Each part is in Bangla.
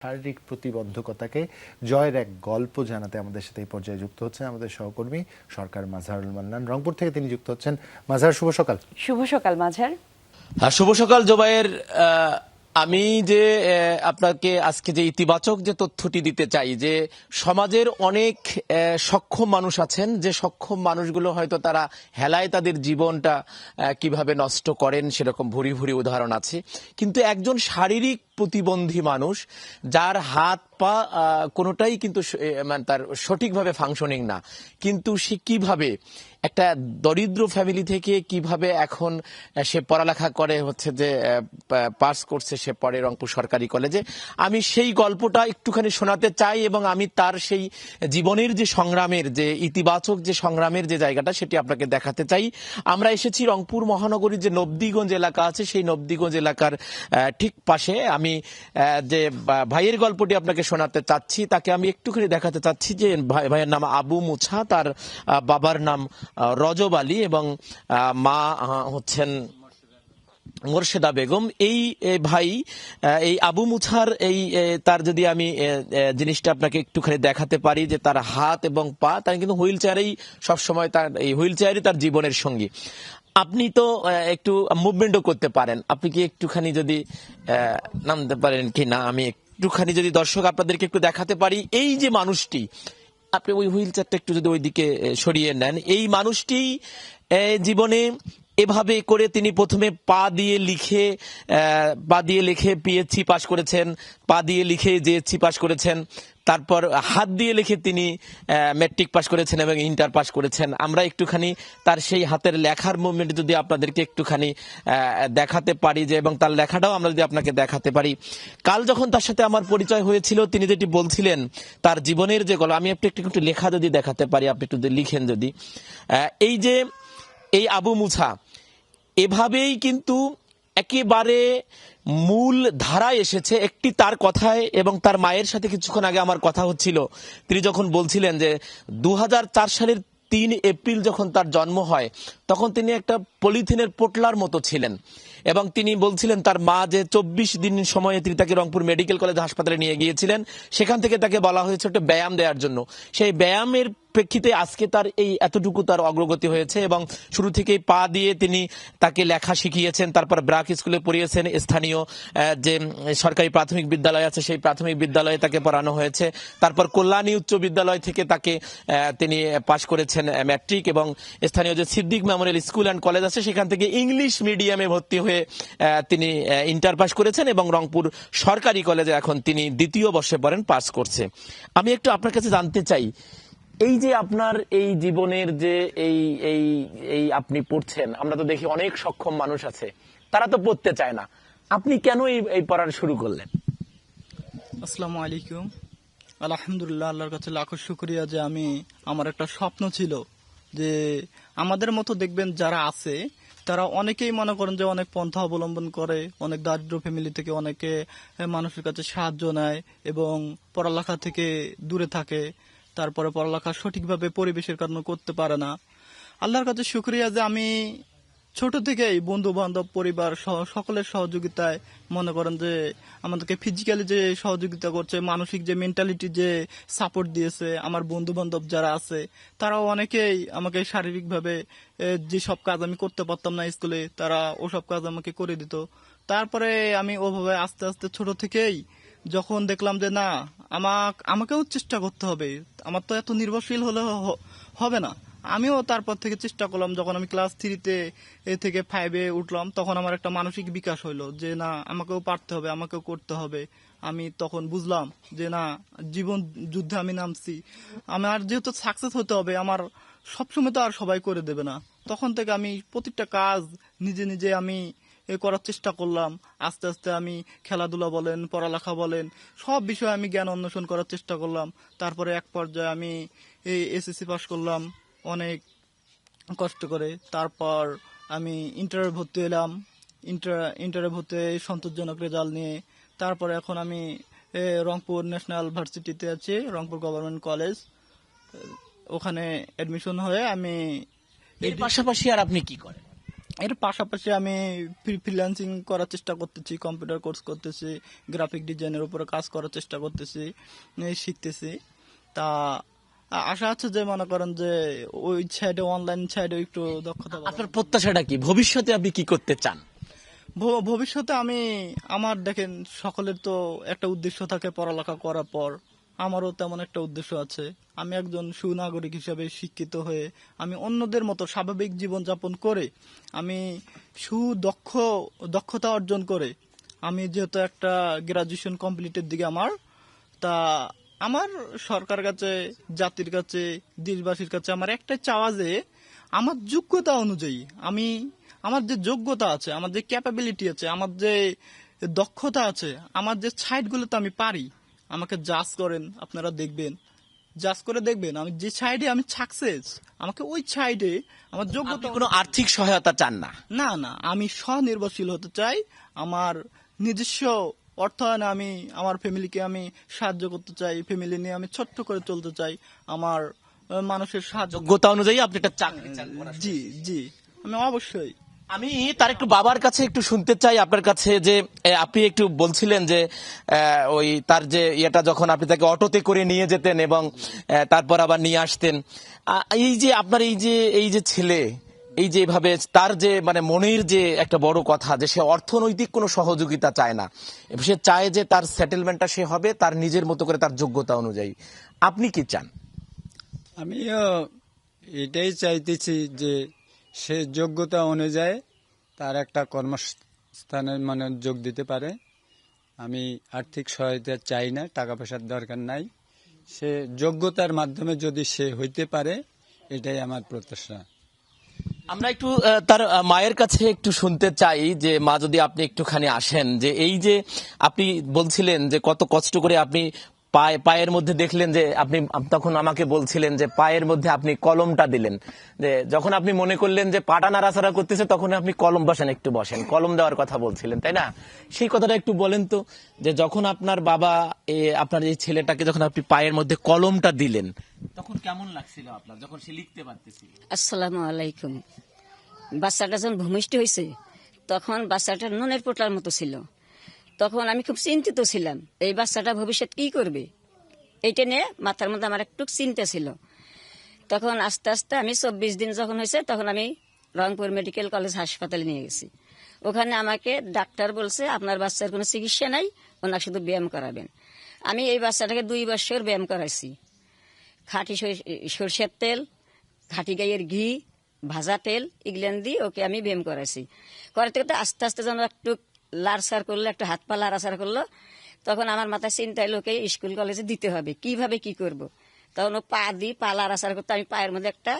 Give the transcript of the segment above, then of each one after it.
শারীরিক প্রতিবন্ধকতাকে জয়ের এক গল্প জানাতে আমাদের সাথে এই পর্যায়ে যুক্ত হচ্ছেন আমাদের সহকর্মী সরকার মাঝারুল মান্নান। রংপুর থেকে তিনি যুক্ত হচ্ছেন। মাঝার শুভ সকাল। শুভ সকাল মাঝার হ্যাঁ, শুভ সকাল জোবাইয়ের আহ, আমি যে আপনাকে আজকে যে ইতিবাচক যে তথ্যটি দিতে চাই, যে সমাজের অনেক সক্ষম মানুষ আছেন, যে সক্ষম মানুষগুলো হয়তো তারা হেলায় তাদের জীবনটা কীভাবে নষ্ট করেন সেরকম ভুরি ভুরি উদাহরণ আছে। কিন্তু একজন শারীরিক প্রতিবন্ধী মানুষ, যার হাত পা কোনোটাই কিন্তু মানে তার সঠিকভাবে ফাংশনিং না। কিন্তু সে কীভাবে একটা দরিদ্র ফ্যামিলি থেকে কীভাবে এখন সে পড়ালেখা করে হচ্ছে যে পাস করছে, সে পড়ে রংপুর সরকারি কলেজে আমি সেই গল্পটা একটুখানি শোনাতে চাই এবং আমি তার সেই জীবনের যে সংগ্রামের, যে ইতিবাচক যে সংগ্রামের যে জায়গাটা, সেটি আপনাকে দেখাতে চাই। আমরা এসেছি রংপুর মহানগরীর যে নবদিগঞ্জ এলাকা আছে, সেই নবদিগঞ্জ এলাকার ঠিক পাশে। আমি যে ভাইয়ের গল্পটি আপনাকে শোনাতে চাচ্ছি, তাকে আমি একটুখানি দেখাতে চাচ্ছি যে ভাই- ভাইয়ের নাম আবু মুছা, তার বাবার নাম রজব আলী এবং মা হচ্ছেন মোর্শেদা বেগম। এই ভাই এই আবু মুছার এই তার যদি আমি জিনিসটা আপনাকে একটুখানি দেখাতে পারি যে তার হাত এবং পা, তার কিন্তু হুইল চেয়ারেই সবসময় তার, এই হুইল চেয়ারই তার জীবনের সঙ্গী। আপনি তো একটু মুভমেন্টও করতে পারেন। আপনি কি একটুখানি যদি নামতে পারেন কি না, আমি একটুখানি যদি দর্শক আপনাদেরকে একটু দেখাতে পারি, এই যে মানুষটি, আপনি ওই হুইল চেয়ারটা একটু যদি ওইদিকে সরিয়ে নেন, এই মানুষটি জীবনে এভাবে করে তিনি প্রথমে পা দিয়ে লিখে পা দিয়ে লিখে পিএইচসি পাশ করেছেন, পা দিয়ে লিখে জেএসসি পাশ করেছেন, তারপর হাত দিয়ে লিখে তিনি ম্যাট্রিক পাশ করেছেন এবং ইন্টার পাশ করেছেন। আমরা একটুখানি তার সেই হাতের লেখার মুভমেন্ট যদি আপনাদেরকে একটুখানি দেখাতে পারি যে, এবং তার লেখাটাও আমরা যদি আপনাকে দেখাতে পারি। কাল যখন তার সাথে আমার পরিচয় হয়েছিল, তিনি যেটি বলছিলেন, তার জীবনের যে গল্প, আমি একটু একটু একটু লেখা যদি দেখাতে পারি, আপনি একটু লিখেন যদি। এই যে, এই আবু মুছা এভাবেই কিন্তু একেবারে মূল ধারায় এসেছে একটি তার কথায় এবং তার মায়ের সাথে কিছুক্ষণ আগে আমার কথা হচ্ছিল। তিনি যখন বলছিলেন যে দু হাজার চার সালের তিন এপ্রিল যখন তার জন্ম হয়, তখন তিনি একটা পলিথিনের পোটলার মতো ছিলেন এবং তিনি বলছিলেন তার মা যে চব্বিশ দিন সময়ে তিনি তাকে রংপুর মেডিকেল কলেজ হাসপাতালে নিয়ে গিয়েছিলেন। সেখান থেকে তাকে বলা হয়েছে একটা ব্যায়াম দেওয়ার জন্য। সেই ব্যায়ামের প্রেক্ষিতে আজকে তার এই এতটুকু তার অগ্রগতি হয়েছে এবং শুরু থেকেই পা দিয়ে তিনি তাকে লেখা শিখিয়েছেন, তারপর ব্রাক স্কুলে পড়িয়েছেন। স্থানীয় যে সরকারি প্রাথমিক বিদ্যালয় আছে, সেই প্রাথমিক বিদ্যালয়ে তাকে পড়ানো হয়েছে। তারপর কল্যাণী উচ্চ বিদ্যালয় থেকে তাকে তিনি পাশ করেছেন ম্যাট্রিক এবং স্থানীয় যে Siddique memorial school and college আছে, সেখান থেকে ইংলিশ মিডিয়ামে ভর্তি হয়ে তিনি ইন্টার পাস করেছেন এবং রংপুর সরকারি কলেজে এখন তিনি দ্বিতীয় বর্ষে পড়েন পাস করছে। আমি একটু আপনার কাছে জানতে চাই এই যে আপনার এই জীবনের যে এই এই এই আপনি পড়ছেন, আমরা তো দেখি অনেক সক্ষম মানুষ আছে, তারা তো পড়তে চায় না। আপনি কেন এই পড়ার শুরু করলেন? আসসালামু আলাইকুম। আলহামদুলিল্লাহ, আল্লাহর কাছে লাখো শুক্রিয়া যে আমি, আমার একটা স্বপ্ন ছিল যে আমাদের মতো দেখবেন যারা আছে, তারা অনেকেই মনে করেন যে অনেক পন্থা অবলম্বন করে, অনেক দারিদ্র ফ্যামিলি থেকে অনেকে মানুষের কাছে সাহায্য নেয় এবং পড়ালেখা থেকে দূরে থাকে। তারপরে পড়ালেখা সঠিকভাবে পরিবেশের কারণে করতে পারে না। আল্লাহর কাছে শুক্রিয়া যে আমি ছোট থেকেই বন্ধু বান্ধব পরিবার সহ, সকলের সহযোগিতায় মনে করেন যে আমাদেরকে ফিজিক্যালি যে সহযোগিতা করছে, মানসিক যে মেন্টালিটি যে সাপোর্ট দিয়েছে, আমার বন্ধু বান্ধব যারা আছে, তারাও অনেকেই আমাকে শারীরিকভাবে যেসব কাজ আমি করতে পারতাম না স্কুলে, তারা ওসব কাজ আমাকে করে দিত। তারপরে আমি ওভাবে আস্তে আস্তে ছোট থেকেই যখন দেখলাম যে না, আমাক, আমাকেও চেষ্টা করতে হবে। আমার তো এত নির্ভরশীল হলে হবে না। আমিও তারপর থেকে চেষ্টা করলাম, যখন আমি ক্লাস থ্রিতে এ থেকে ফাইভে উঠলাম, তখন আমার একটা মানসিক বিকাশ হইল যে না, আমাকেও পারতে হবে, আমাকেও করতে হবে। আমি তখন বুঝলাম যে না, জীবন যুদ্ধে আমি নামছি। আমার যেহেতু সাকসেস হতে হবে, আমার সবসময় তো আর সবাই করে দেবে না। তখন থেকে আমি প্রতিটা কাজ নিজে নিজে আমি করার চেষ্টা করলাম। আস্তে আস্তে আমি খেলাধুলা বলেন পড়ালেখা বলেন সব বিষয়ে আমি জ্ঞান অন্বেষণ করার চেষ্টা করলাম। তারপরে এক পর্যায়ে আমি এই এসএসসি পাস করলাম অনেক কষ্ট করে। তারপর আমি ইন্টারে ভর্তি হলাম ইন্টার ইন্টারে ভর্তি হয়ে সন্তোষজনক রেজাল্ট নিয়ে তারপরে এখন আমি রংপুর ন্যাশনাল ভার্সিটিতে আছি রংপুর গভর্নমেন্ট কলেজ। ওখানে অ্যাডমিশন হয়ে আমি এর পাশাপাশি আর আপনি কি করেন? এর পাশাপাশি আমি ফ্রিল্যান্সিং করার চেষ্টা করতেছি কম্পিউটার কোর্স করতেছি গ্রাফিক ডিজাইনের উপরে কাজ করার চেষ্টা করতেছি শিখতেছি। তা আশা আছে যে মনে করেন যে ওই সাইডে অনলাইন সাইডে একটু দক্ষতা আপনার প্রত্যাশাটা কি? ভবিষ্যতে আপনি কি করতে চান? ভবিষ্যতে আমি আমার দেখেন সকলের তো একটা উদ্দেশ্য থাকে পড়ালেখা করার পর। আমারও তেমন একটা উদ্দেশ্য আছে। আমি একজন সুনাগরিক হিসাবে শিক্ষিত হয়ে আমি অন্যদের মতো স্বাভাবিক জীবন যাপন করে, আমি সুদক্ষ, দক্ষতা অর্জন করে, আমি যেহেতু একটা গ্রাজুয়েশন কমপ্লিটের দিকে আমার, তা আমার সরকার কাছে, জাতির কাছে, দেশবাসীর কাছে আমার একটাই চাওয়া যে আমার যোগ্যতা অনুযায়ী আমি, আমার যে যোগ্যতা আছে, আমার যে ক্যাপাবিলিটি আছে, আমার যে দক্ষতা আছে, আমার যে সাইডগুলোতে আমি পারি আমাকে জাজ করেন আপনারা দেখবেন। জাজ করে দেখবেন আমি যে সাইডে আমি সাকসেস আমাকে ওই সাইডে আমার যোগ্যতা কোনো আর্থিক সহায়তা চান না? না না আমি স্বনির্ভরশীল হতে চাই। আমার নিজস্ব অর্থায়নে আমি আমার ফ্যামিলিকে আমি সাহায্য করতে চাই ফ্যামিলি নিয়ে আমি ছোট্ট করে চলতে চাই আমার মানুষের সাহায্য যোগ্যতা অনুযায়ী আপনি একটা চাকরি জি জি আমি অবশ্যই। আমি তার একটু বাবার কাছে একটু শুনতে চাই আপনার কাছে যে আপনি একটু বলছিলেন যে ওই তার যে ইয়েটা যখন আপনি তাকে অটোতে করে নিয়ে যেতেন এবং তারপর আবার নিয়ে আসতেন। এই যে আপনার এই যে এই যে ছেলে, এই যে এভাবে তার যে মানে মনের যে একটা বড় কথা যে সে অর্থনৈতিক কোনো সহযোগিতা চায় না, সে চায় যে তার সেটেলমেন্টটা সে হবে, তার নিজের মতো করে তার যোগ্যতা অনুযায়ী। আপনি কি চান? আমি এটাই চাইতেছি যে সে যোগ্যতা অনুযায়ী তার একটা কর্মস্থানে মানে যোগ দিতে পারে। আমি আর্থিক সহায়তা চাই না, টাকা পয়সার দরকার নাই। সে যোগ্যতার মাধ্যমে যদি সে হইতে পারে, এটাই আমার প্রত্যাশা। আমরা একটু তার মায়ের কাছে একটু শুনতে চাই যে, মা যদি আপনি একটুখানি আসেন, যে এই যে আপনি বলছিলেন যে কত কষ্ট করে আপনি পায়ে, পায়ের মধ্যে দেখলেন যে আপনি তখন আমাকে বলছিলেন যে পায়ের মধ্যে আপনি কলমটা দিলেন। যে যখন আপনি মনে করলেন যে পাটা নাড়াচাড়া করতেছে, তখন আপনি কলম বসেন, একটু বসেন। কলম দেওয়ার কথা বলছিলেন, তাই না? সেই কথাটা একটু বলেন তো, যে যখন আপনার বাবা আপনার এই ছেলেটাকে যখন আপনি পায়ের মধ্যে কলমটা দিলেন, তখন কেমন লাগছিল আপনার, যখন সে লিখতে পারতেছিল আসসালামু আলাইকুম। বাচ্চাটা যখন ভূমিষ্ঠ হয়েছে তখন বাচ্চাটা নুনের পোটলার মতো ছিল। তখন আমি খুব চিন্তিত ছিলাম, এই বাচ্চাটা ভবিষ্যৎ কি করবে? এইটা নিয়ে মাথার মধ্যে আমার একটু চিন্তা ছিল। তখন আস্তে আস্তে আমি চব্বিশ দিন যখন হয়েছে, তখন আমি রংপুর মেডিকেল কলেজ হাসপাতালে নিয়ে গেছি। ওখানে আমাকে ডাক্তার বলছে, আপনার বাচ্চার কোনো চিকিৎসা নাই ওনার শুধু ব্যায়াম করাবেন। আমি এই বাচ্চাটাকে দুই বছর ব্যায়াম করাইছি। খাঁটি সর- সরষের তেল, খাঁটি গাইয়ের ঘি, ভাজা তেল এগুলান দিয়ে ওকে আমি ব্যায়াম করাইছি। করাতে করতে আস্তে আস্তে যেন একটু লাড়সার করল, একটু হাত পা লাড়াচার করল, তখন আমার মাথায় চিন্তা এলো ওকে স্কুল কলেজে দিতে হবে, কীভাবে কি করব। তখন ও পা দিই পা লাড়াচার করতো, আমি পায়ের মধ্যে একটা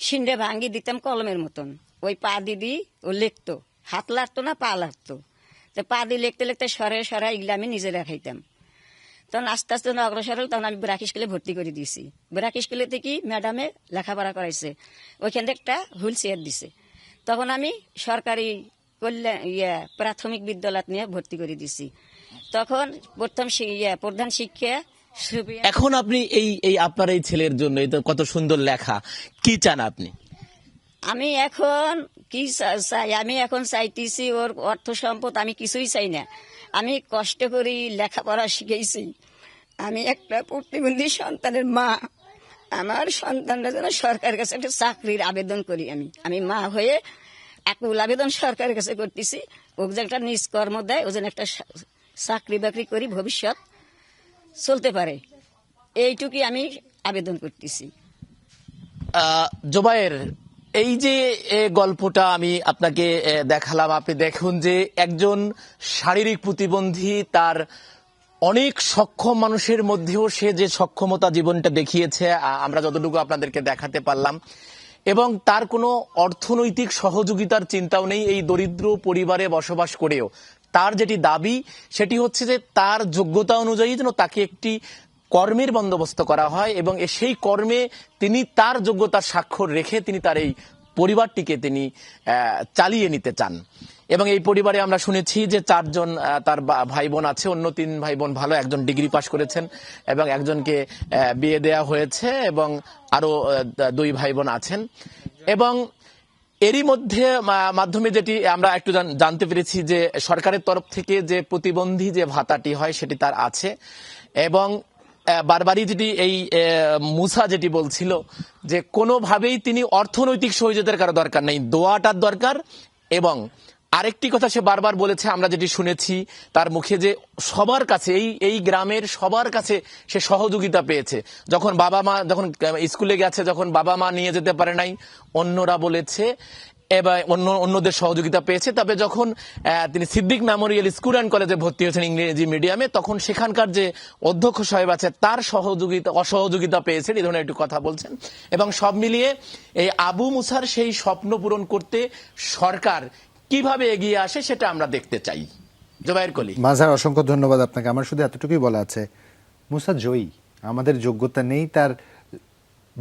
সিন্ডে ভাঙ্গি দিতাম কলমের মতন। ওই পা দি দি ও লিখতো, হাত লাগতো না, পা লাগতো তো পা দিয়ে লিখতে লিখতে সরে সরে এগুলো আমি নিজে রাখাইতাম তখন আস্তে আস্তে যখন অগ্রসর হল, তখন আমি ব্রাক স্কুলে ভর্তি করে দিয়েছি। ব্রাক স্কুলে থেকে ম্যাডামে লেখাপড়া করাইছে, ওইখান থেকে একটা হুইল চেয়ার দিছে। তখন আমি সরকারি কল্যাণ ইয়ে প্রাথমিক বিদ্যালয় নিয়ে ভর্তি করে দিছি। তখন প্রথম ইয়ে প্রধান শিক্ষা এখন আপনি এই এই আপনার এই ছেলের জন্য কত সুন্দর লেখা কি চান আপনি? আমি এখন কি চাই? আমি এখন চাইতেছি ওর অর্থ সম্পদ আমি কিছুই চাই না। আমি কষ্ট করি লেখাপড়া শিখেছি। আমি একটা প্রতিবন্ধী সন্তানের মা। আমার সন্তানরা যেন সরকারের কাছে একটা চাকরির আবেদন করি আমি। আমি মা হয়ে একুল আবেদন সরকারের কাছে করতেছি। ও যে একটা নিজ কর্ম দেয়, ও যেন একটা চাকরি বাকরি করি, ভবিষ্যৎ চলতে পারে। এইটুকুই আমি আবেদন করতেছি। জোবায়ের, এই যে গল্পটা আমি আপনাকে দেখালাম। আপনি দেখুন যে একজন শারীরিক প্রতিবন্ধী, তার অনেক সক্ষম মানুষের মধ্যেও সে যে সক্ষমতা জীবনটা দেখিয়েছে আমরা যতটুকু আপনাদেরকে দেখাতে পারলাম এবং তার কোনো অর্থনৈতিক সহযোগিতার চিন্তাও নেই এই দরিদ্র পরিবারে বসবাস করেও। তার যেটি দাবি, সেটি হচ্ছে যে তার যোগ্যতা অনুযায়ী যেন তাকে একটি কর্মের বন্দোবস্ত করা হয় এবং সেই কর্মে তিনি তার যোগ্যতার স্বাক্ষর রেখে তিনি তার এই পরিবারটিকে তিনি চালিয়ে নিতে চান। এবং এই পরিবারে আমরা শুনেছি যে চারজন তার ভাই বোন আছে, অন্য তিন ভাই বোন ভালো, একজন ডিগ্রি পাশ করেছেন এবং একজনকে বিয়ে দেয়া হয়েছে এবং আরও দুই ভাই বোন আছেন। এবং এরই মধ্যে মাধ্যমে যেটি আমরা একটু জান- জানতে পেরেছি যে সরকারের তরফ থেকে যে প্রতিবন্ধী যে ভাতাটি হয় সেটি তার আছে এবং বারবারই যেটি এই মুসা যেটি বলছিল যে কোনোভাবেই তিনি অর্থনৈতিক সহযোগিতার কারও দরকার নেই, দোয়াটার দরকার এবং আরেকটি কথা সে বারবার বলেছে, আমরা যেটি শুনেছি, তার মুখে যে সবার কাছে, এই এই গ্রামের সবার কাছে সে সহযোগিতা পেয়েছে। যখন বাবা মা, যখন স্কুলে গেছে, যখন বাবা মা নিয়ে যেতে পারে নাই, অন্যরা বলেছে, এবার অন্য, অন্যদের সহযোগিতা পেয়েছে। তবে যখন তিনি সিদ্দিক মেমোরিয়াল স্কুল অ্যান্ড কলেজে ভর্তি হয়েছেন ইংরেজি মিডিয়ামে, তখন সেখানকার যে অধ্যক্ষ সাহেব আছে, তার সহযোগিতা, অসহযোগিতা পেয়েছেন, এই ধরনের একটু কথা বলছেন। এবং সব মিলিয়ে এই আবু মুসার সেই স্বপ্ন পূরণ করতে সরকার কীভাবে এগিয়ে আসে সেটা আমরা দেখতে চাই। জোবাইর কলি। মাঝার অসংখ্য ধন্যবাদ আপনাকে। আমার শুধু এতটুকুই বলা আছে, মুসা জয়ী। আমাদের যোগ্যতা নেই তার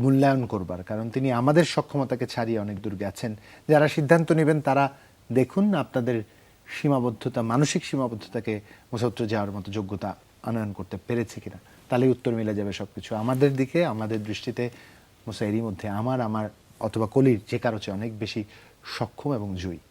মূল্যায়ন করবার, কারণ তিনি আমাদের সক্ষমতাকে ছাড়িয়ে অনেক দূর গেছেন। যারা সিদ্ধান্ত নেবেন তারা দেখুন আপনাদের সীমাবদ্ধতা, মানসিক সীমাবদ্ধতাকে মুসাত্র যাওয়ার মতো যোগ্যতা আনয়ন করতে পেরেছে কিনা, তাহলেই উত্তর মিলে যাবে সবকিছু। আমাদের দিকে, আমাদের দৃষ্টিতে মুসা এরই মধ্যে আমার আমার অথবা কলির যে কারও চেয়ে অনেক বেশি সক্ষম এবং জয়ী।